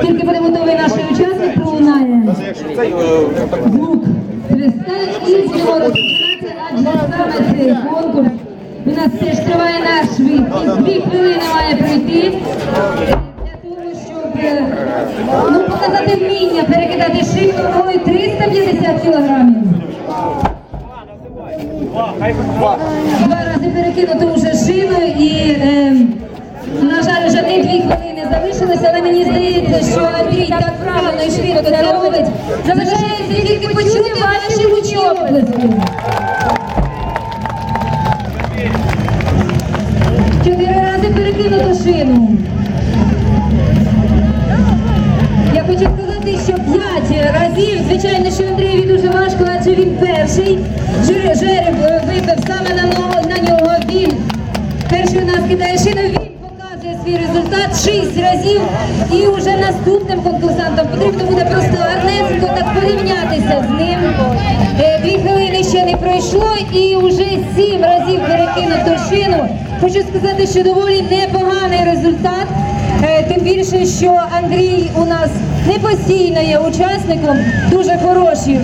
Тільки буде готовий наш учасник, пролунає звук Христа і знову розпочинається, адже саме цей конкурс у нас теж триває наш вік. І дві хвилини має пройти ну, показати вміння, перекидати вагою 350 кілограмів. Два рази перекинуто вже шину і, е, на жаль, вже не дві хвилини залишилося, але мені здається, що Андрій так правильно і швидко це робить. Залишається тільки почути ваші гучні оплески. Чотири рази перекинуто шину. Разів, звичайно, що Андрієві дуже важко, адже він перший. Жереб е, випив саме на нього, на нього він. Перший у нас кидає шину, він показує свій результат шість разів. І вже наступним конкурсантам потрібно буде просто гарненько так порівнятися з ним. Е, Дві хвилини ще не пройшло і вже сім разів перекинуто шину. Хочу сказати, що доволі непоганий результат. Е, Тим більше, що Андрій у нас не постійно є учасником, дуже хороші.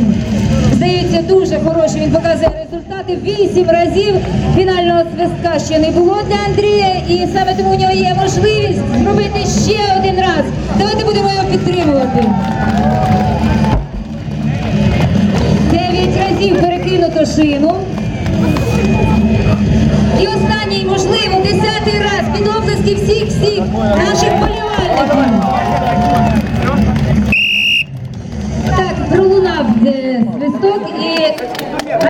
Здається, дуже хороші. Він показує результати. Вісім разів фінального свистка ще не було для Андрія, і саме тому у нього є можливість зробити ще один раз. Давайте будемо його підтримувати. Дев'ять разів перекинуто шину. І останній, можливо, десятий раз під оплески всіх-всіх наших болівальників. Так, пролунав е, свисток і